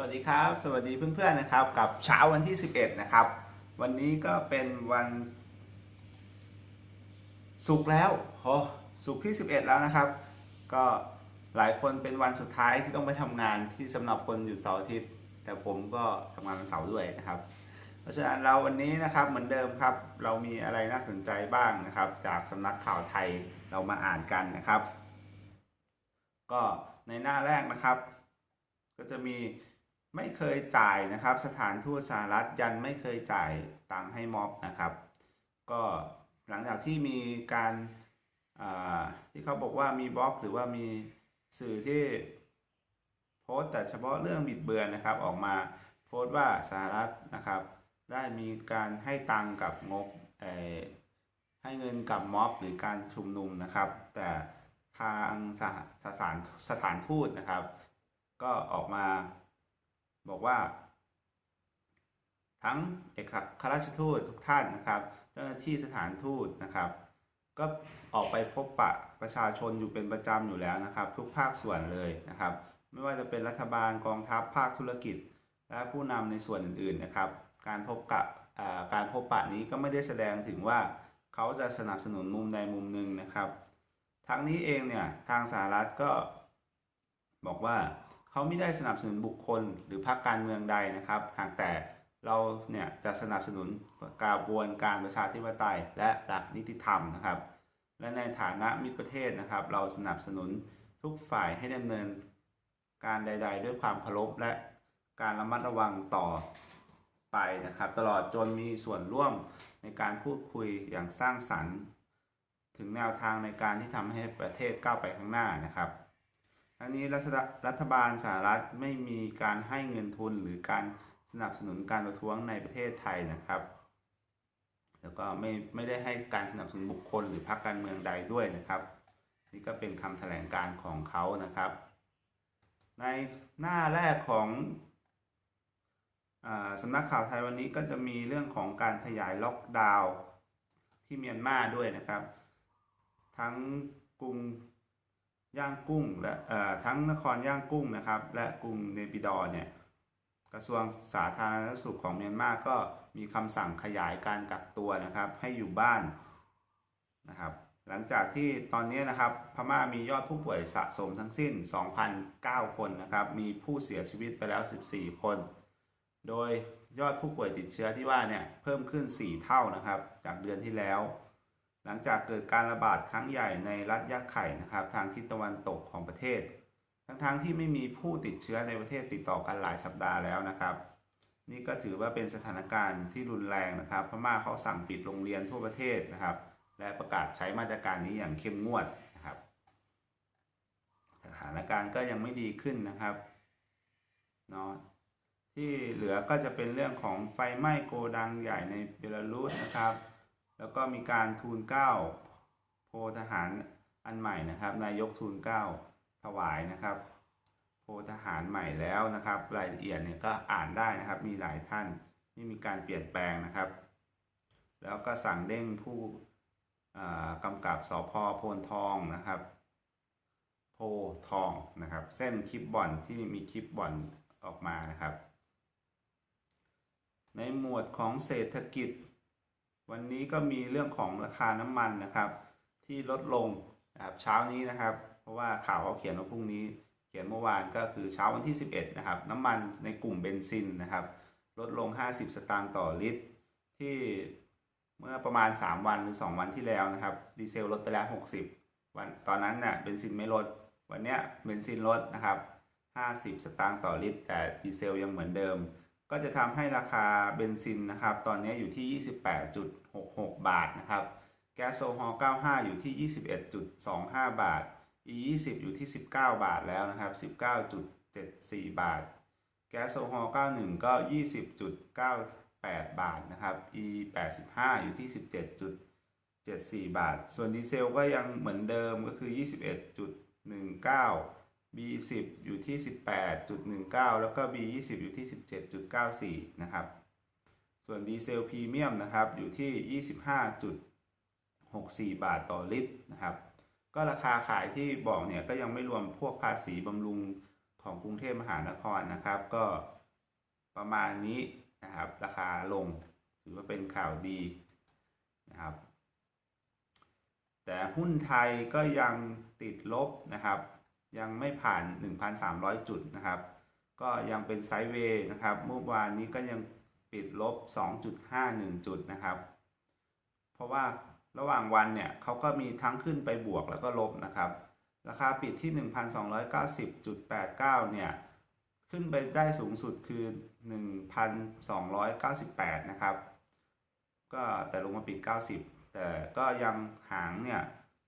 สวัสดีครับ สวัสดีเพื่อนๆนะครับ กับเช้าวันที่ 11 นะครับ วันนี้ก็เป็นวันศุกร์แล้วโอ้ศุกร์ที่ 11 แล้วนะครับ ก็หลายคนเป็นวันสุดท้ายที่ต้องไปทำงานที่สำหรับคนหยุดเสาร์อาทิตย์ แต่ผมก็ทำงานวันเสาร์ด้วยนะครับ เพราะฉะนั้นเราวันนี้นะครับเหมือนเดิมครับ เรามีอะไรน่าสนใจบ้างนะครับ จากสำนักข่าวไทยเรามาอ่านกันนะครับ ก็ในหน้าแรกนะครับ ก็จะมี ไม่เคยจ่ายนะครับ สถานทูตสหรัฐยันไม่เคยจ่ายตังให้ม็อบนะครับ ก็หลังจากที่มีการที่เขาบอกว่ามีบล็อกหรือว่ามีสื่อที่โพสต์แต่เฉพาะเรื่องบิดเบือนนะครับ ออกมาโพสต์ว่าสหรัฐนะครับ ได้มีการให้ตังกับงบให้เงินกับม็อบหรือการชุมนุมนะครับ แต่ทางสถานสถานทูตนะครับ ก็ออกมา บอกว่า ทั้งเอกอัครราชทูตทุกท่านนะครับ เจ้าหน้าที่สถานทูตนะครับ ก็ออกไปพบปะประชาชนอยู่เป็นประจำอยู่แล้วนะครับ ทุกภาคส่วนเลยนะครับ ไม่ว่าจะเป็นรัฐบาลกองทัพภาคธุรกิจ และผู้นำในส่วนอื่นๆนะครับ การพบกับการพบปะนี้ก็ไม่ได้แสดงถึงว่าเขาจะสนับสนุนมุมใดมุมหนึ่งนะครับทั้งนี้เองเนี่ยทางสหรัฐก็บอกว่า เขาไม่ได้สนับสนุนบุคคลหรือพรรคการเมืองใดนะครับ หากแต่เราเนี่ยจะสนับสนุนกระบวนการประชาธิปไตย และหลักนิติธรรมนะครับ และในฐานะมิตรประเทศนะครับ เราสนับสนุนทุกฝ่ายให้ดำเนินการใด ๆ ด้วยความเคารพและการระมัดระวังต่อไปนะครับ ตลอดจนมีส่วนร่วมในการพูดคุยอย่างสร้างสรรค์ ถึงแนวทางในการที่ทำให้ประเทศก้าวไปข้างหน้านะครับ ทั้งนี้รัฐรัฐบาลสหรัฐไม่มีการให้เงินทุนหรือการสนับสนุนการประท้วงในประเทศไทยนะครับ แล้วก็ไม่ไม่ได้ให้การสนับสนุนบุคคลหรือพรรคการเมืองใดด้วยนะครับ นี่ก็เป็นคำแถลงการของเขานะครับ ในหน้าแรกของอสำนักข่าวไทยวันนี้ก็จะมีเรื่องของการขยายล็อกดาวน์ที่เมียนมาด้วยนะครับ ทั้งกรุง ย่างกุ้งและทั้งนครย่างกุ้งนะครับ และกรุงเนปิดอร์เนี่ยกระทรวงสาธารณสุขของเมียนมาก็มีคำสั่งขยายการกักตัวนะครับ ให้อยู่บ้านนะครับ หลังจากที่ตอนนี้นะครับพม่ามียอดผู้ป่วยสะสมทั้งสิ้น 2,009 คนนะครับ มีผู้เสียชีวิตไปแล้ว 14 คน โดยยอดผู้ป่วยติดเชื้อที่ว่าเนี่ยเพิ่มขึ้น 4 เท่านะครับ จากเดือนที่แล้ว หลังจากเกิดการระบาดครั้งใหญ่ในรัฐยะไข่นะครับ ทางทิศตะวันตกของประเทศ ทั้งๆทที่ไม่มีผู้ติดเชื้อในประเทศติดต่อกันหลายสัปดาห์แล้วนะครับ นี่ก็ถือว่าเป็นสถานการณ์ที่รุนแรงนะครับ พม่าเขาสั่งปิดโรงเรียนทั่วประเทศนะครับ และประกาศใช้มาตรการนี้อย่างเข้มงวดนะครับ สถานการณ์ก็ยังไม่ดีขึ้นนะครับเนาะที่เหลือก็จะเป็นเรื่องของไฟไหม้โกดังใหญ่ในเบลารุสนะครับ แล้วก็มีการทูลเกล้าโพทหารอันใหม่นะครับ นายกทูลเกล้าถวายนะครับ โพทหารใหม่แล้วนะครับ รายละเอียดเนี่ยก็อ่านได้นะครับ มีหลายท่านที่มีการเปลี่ยนแปลงนะครับ แล้วก็สั่งเด้งผู้อ่ากำกับสพโพนทองนะครับ โพทองนะครับ เส้นคลิปบ่อนที่มีคลิปบ่อนออกมานะครับ ในหมวดของเศรษฐกิจ วันนี้ก็มีเรื่องของราคาน้ำมันนะครับ ที่ลดลงนะครับเช้านี้นะครับ เพราะว่าข่าวเขาเขียนว่าพรุ่งนี้ เขียนเมื่อวานก็คือเช้าวันที่ 11 นะครับ น้ำมันในกลุ่มเบนซินนะครับ ลดลง 50 สตางค์ต่อลิตร ที่เมื่อประมาณ 3 วันหรือ 2 วันที่แล้วนะครับ ดีเซลลดไปแล้ว 60 วันตอนนั้นน่ะเบนซินไม่ลด วันเนี้ยเบนซินลดนะครับ 50 สตางค์ต่อลิตร แต่ดีเซลยังเหมือนเดิม ก็จะทำให้ราคาเบนซินนะครับ ตอนนี้อยู่ที่ 28.66 บาทนะครับ แก๊สโซฮอล์95 อยู่ที่ 21.25 บาท E20 อยู่ที่ 19 บาทแล้วนะครับ 19.74 บาท แก๊สโซฮอล์91 ก็ 20.98 บาทนะครับ E85 อยู่ที่ 17.74 บาท ส่วนดีเซลก็ยังเหมือนเดิมก็คือ 21.19 B10 อยู่ที่ 18.19 แล้วก็ B20 อยู่ที่ 17.94 นะครับ ส่วนดีเซลพรีเมียมนะครับอยู่ที่ 25.64 บาทต่อลิตรนะครับ ก็ราคาขายที่บอกเนี่ยก็ยังไม่รวมพวกภาษีบำรุงขของกรุงเทพมหานครนะครับ ก็ประมาณนี้นะครับราคาลงถือว่าเป็นข่าวดีนะครับ แต่หุ้นไทยก็ยังติดลบนะครับ ยังไม่ผ่าน 1,300 จุดนะครับ ก็ยังเป็นไซด์เวย์นะครับ เมื่อวานนี้ก็ยังปิดลบ 2.51 จุดนะครับ เพราะว่าระหว่างวันเนี่ยเขาก็มีทั้งขึ้นไปบวกแล้วก็ลบนะครับ ราคาปิดที่ 1,290.89 เนี่ย ขึ้นไปได้สูงสุดคือ 1,298 นะครับ ก็แต่ลงมาปิด 90 แต่ก็ยังหางเนี่ย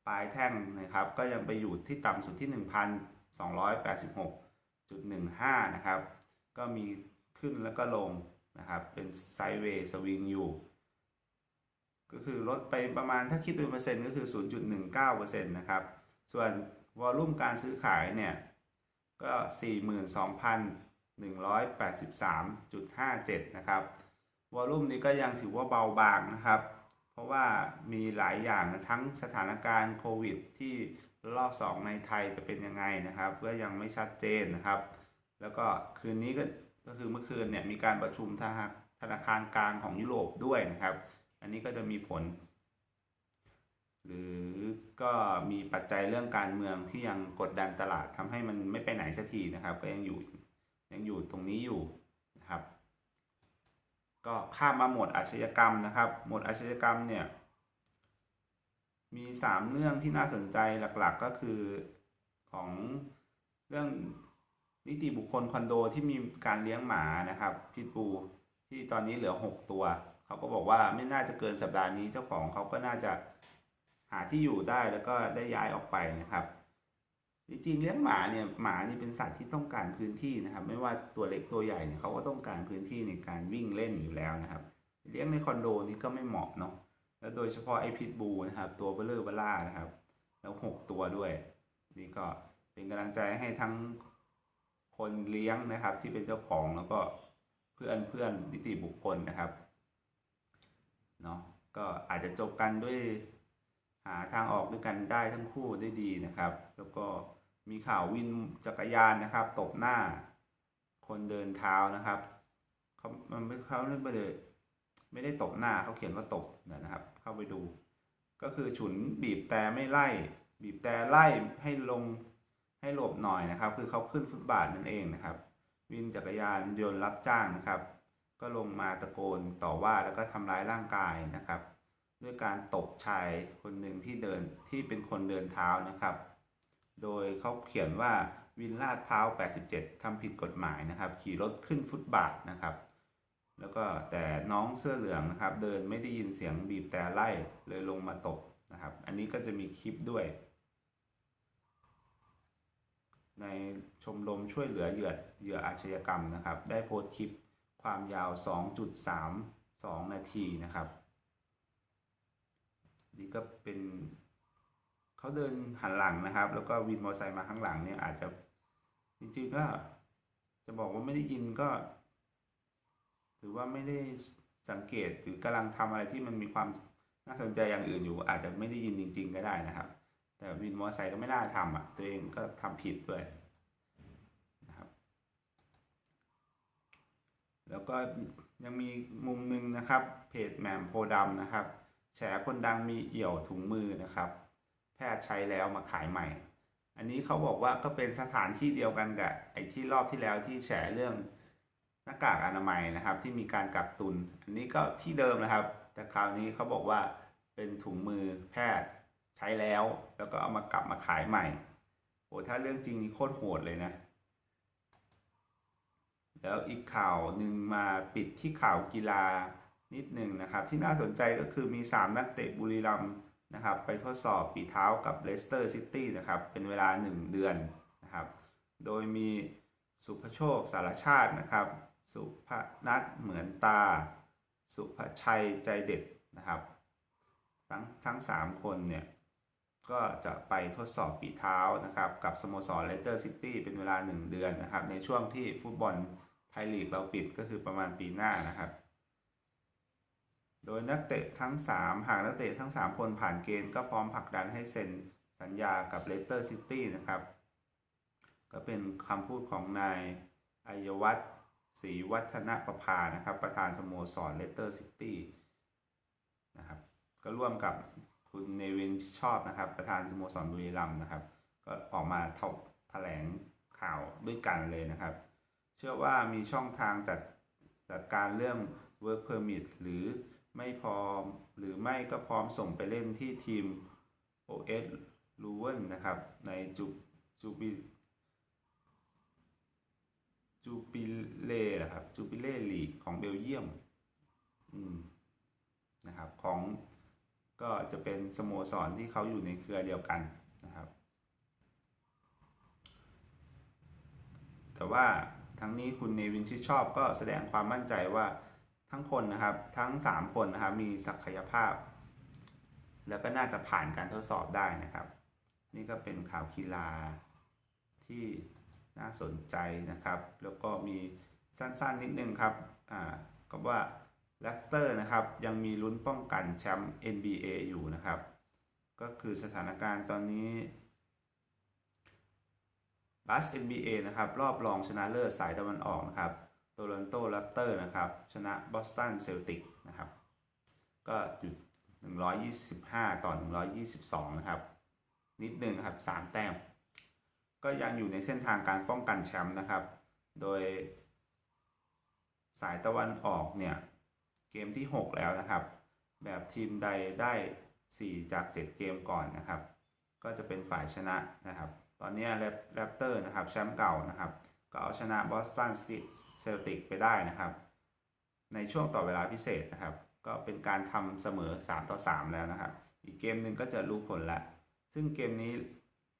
ปลายแท่งนะครับ ก็ยังไปอยู่ที่ต่ำสุดที่ 1,286.15 นะครับ ก็มีขึ้นแล้วก็ลงนะครับ เป็นไซด์เวย์สวิงอยู่ ก็คือลดไปประมาณถ้าคิดเป็นเปอร์เซ็นต์ก็คือ 0.19%นะครับ ส่วนวอลลุ่มการซื้อขายเนี่ยก็ 42,183.57 นะครับ วอลลุ่มนี้ก็ยังถือว่าเบาบางนะครับ ราะว่ามีหลายอย่างทั้งสถานการณ์โควิด ที่รอบ2ในไทยจะเป็นยังไงนะครับก็ยังไม่ชัดเจนนะครับ แล้วก็คืนนี้ก็ก็คือเมื่อคืนเนี่ยมีการประชุมธนาคารกลางของยุโรปด้วยนะครับ อันนี้ก็จะมีผล หรือก็มีปัจจัยเรื่องการเมืองที่ยังกดดันตลาดทำให้มันไม่ไปไหนสักทีนะครับ ก็ยังอยู่ยังอยู่ตรงนี้อยู่นะครับ ก็ข้ามมาหมวดอาชญากรรมนะครับ หมวดอาชญากรรมเนี่ยมี 3 เรื่องที่น่าสนใจหลักๆก็คือของเรื่องนิติบุคคลคอนโดที่มีการเลี้ยงหมานะครับพิทบูที่ตอนนี้เหลือ 6 ตัว เขาก็บอกว่าไม่น่าจะเกินสัปดาห์นี้เจ้าของเขาก็น่าจะหาที่อยู่ได้แล้วก็ได้ย้ายออกไปนะครับ จริงเลี้ยงหมาเนี่ยหมานี่เป็นสัตว์ที่ต้องการพื้นที่นะครับ ไม่ว่าตัวเล็กตัวใหญ่เนี่ยเขาก็ต้องการพื้นที่ในการวิ่งเล่นอยู่แล้วนะครับ เลี้ยงในคอนโดนี่ก็ไม่เหมาะเนาะแล้วโดยเฉพาะไอ้พิทบูนะครับ ตัวเบลเลอร์เบล่านะครับ แล้วหกตัวด้วย นี่ก็เป็นกำลังใจให้ทั้งคนเลี้ยงนะครับ ที่เป็นเจ้าของแล้วก็เพื่อนเพื่อนนิติบุคคลนะครับเนาะก็อาจจะจบกันด้วยหาทางออกด้วยกันได้ทั้งคู่ได้ดีนะครับ แล้วก็ มีข่าววินจักรยานนะครับ ตบหน้า คนเดินเท้านะครับเขามันไม่เขาไม่ได้ไม่ได้ตบหน้าเขาเขียนว่าตบนะครับ เข้าไปดู ก็คือฉุนบีบแต่ไม่ไล่ บีบแต่ไล่ให้ลงให้หลบหน่อยนะครับ คือเขาขึ้นฟุตบาทนั่นเองนะครับ วินจักรยานยนต์รับจ้างนะครับ ก็ลงมาตะโกนต่อว่าแล้วก็ทำร้ายร่างกายนะครับ ด้วยการตบชายคนหนึ่งที่เดินที่เป็นคนเดินเท้านะครับ โดยเขาเขียนว่าวินลาดพร้าว 87ทำผิดกฎหมายนะครับ ขี่รถขึ้นฟุตบาทนะครับ แล้วก็แต่น้องเสื้อเหลืองนะครับ เดินไม่ได้ยินเสียงบีบแต่ไล่เลยลงมาตบนะครับ อันนี้ก็จะมีคลิปด้วย ในชมรมช่วยเหลือเหยื่อเหยื่ออาชญากรรมนะครับ ได้โพสต์คลิปความยาว 2.32 นาทีนะครับ นี่ก็เป็น เขาเดินหันหลังนะครับ แล้วก็วินมอเตอร์ไซค์มาข้างหลังเนี่ยอาจจะ จริงๆก็จะบอกว่าไม่ได้ยินก็ หรือว่าไม่ได้สังเกตหรือกำลังทำอะไรที่มันมีความน่าสนใจอย่างอื่นอยู่ อาจจะไม่ได้ยินจริง ๆ ก็ได้นะครับ แต่วินมอเตอร์ไซค์ก็ไม่น่าทำอะ ตัวเองก็ทำผิดด้วยนะครับ แล้วก็ยังมีมุมหนึ่งนะครับ เพจแหม่มโพดำนะครับ แฉคนดังมีเอี่ยวถุงมือนะครับ พทย์ใช้แล้วมาขายใหม่ อันนี้เขาบอกว่าก็เป็นสถานที่เดียวกันกับไอ้ที่รอบที่แล้วที่แฉเรื่องหน้ากากอนามัยนะครับ ที่มีการกักตุน อันนี้ก็ที่เดิมนะครับ แต่คราวนี้เขาบอกว่าเป็นถุงมือแพทย์ใช้แล้ว แล้วก็เอามากลับมาขายใหม่โอ้ถ้าเรื่องจริงนี่โคตรโหดเลยนะ แล้วอีกข่าวหนึ่งมาปิดที่ข่าวกีฬานิดหนึ่งนะครับ ที่น่าสนใจก็คือมี 3 นักเตะบุรีรัมย์ นะครับไปทดสอบฝีเท้ากับเลสเตอร์ซิตี้นะครับเป็นเวลา 1 เดือนนะครับโดยมีสุภโชคสารชาตินะครับ สุภนัทเหมือนตา สุภชัยใจเด็ดนะครับทั้งทั้ง 3 คนเนี่ยก็จะไปทดสอบฝีเท้านะครับกับสโมสรเลสเตอร์ซิตี้เป็นเวลา 1 เดือนนะครับในช่วงที่ฟุตบอลไทยลีกเราปิดก็คือประมาณปีหน้านะครับ โดยนักเตะทั้ง 3 หากนักเตะทั้ง 3 คนผ่านเกณฑ์ก็พร้อมผลักดันให้เซ็นสัญญากับเลสเตอร์ซิตี้นะครับ ก็เป็นคำพูดของนายอัยวัฒน์ศรีวัฒนประภานะครับ ประธานสโมสรเลสเตอร์ซิตี้นะครับก็ร่วมกับคุณเนวินชอบนะครับ ประธานสโมสรบุรีรัมย์นะครับ ก็ออกมาถกแถลงข่าวด้วยกันเลยนะครับ เชื่อว่ามีช่องทางจัดจัดการเรื่อง work permit หรือ ไม่พร้อม หรือไม่ก็พร้อมส่งไปเล่นที่ทีม OS l u w e n นะครับ ในจูจูบิจูปิเล่นะครับจูปิเล่ลีกของเบลเยียมอืมนะครับของก็จะเป็นสโมสรที่เขาอยู่ในเครือเดียวกันนะครับ แต่ว่าทั้งนี้คุณเนวินชิดชอบก็แสดงความมั่นใจว่า ทั้งคนนะครับทั้ง 3 คนนะครับมีศักยภาพ แล้วก็น่าจะผ่านการทดสอบได้นะครับ นี่ก็เป็นข่าวกีฬาที่น่าสนใจนะครับ แล้วก็มีสั้นๆนิดนึงครับอ่าก็ว่าแรปเตอร์นะครับยังมีลุ้นป้องกันแชมป์ NBA อยู่นะครับ ก็คือสถานการณ์ตอนนี้บัส NBA นะครับ รอบรองชนะเลิศสายตะวันออกนะครับ โตลอนโตแรปเตอร์นะครับ ชนะบอสตันเซลติกนะครับ ก็อยู่125 ต่อ 122 นะครับ นิดนึงนะครับ 3 แต้ม ก็ยังอยู่ในเส้นทางการป้องกันแชมป์นะครับ โดยสายตะวันออกเนี่ย เกมที่ 6 แล้วนะครับ แบบทีมใดได้ 4 จาก 7 เกมก่อนนะครับ ก็จะเป็นฝ่ายชนะนะครับ ตอนนี้แรปเตอร์นะครับแชมป์เก่านะครับ ก็เอาชนะบอสตันเซลติกไปได้นะครับ ในช่วงต่อเวลาพิเศษนะครับ ก็เป็นการทำเสมอ 3 ต่อ 3 แล้วนะครับ อีกเกมหนึ่งก็จะรู้ผลล้วซึ่งเกมนี้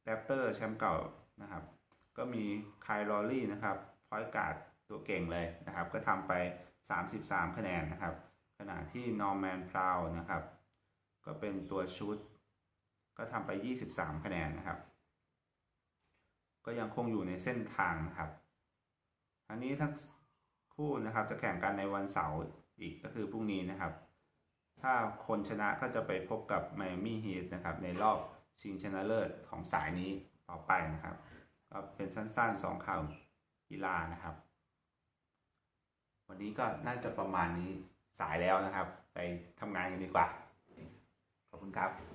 แรปเตอร์แชมป์เก่านะครับ ก็มีไคลลอรี่นะครับพอยการ์ดตัวเก่งเลยนะครับ ก็ทำไป 33 คะแนนนะครับ ขณะที่นอร์แมนพราวนะครับ ก็เป็นตัวชุด ก็ทำไป 23 คะแนนนะครับ ก็ยังคงอยู่ในเส้นทางนะครับ ทั้งนี้ทั้งคู่นะครับจะแข่งกันในวันเสาร์อีกก็คือพรุ่งนี้นะครับ ถ้าคนชนะก็จะไปพบกับไมอามี่ฮีทนะครับในรอบชิงชนะเลิศของสายนี้ต่อไปนะครับ ก็เป็นสั้นๆ2ข่าวกีฬานะครับ วันนี้ก็น่าจะประมาณนี้สายแล้วนะครับ ไปทำงานกันดีกว่า ขอบคุณครับ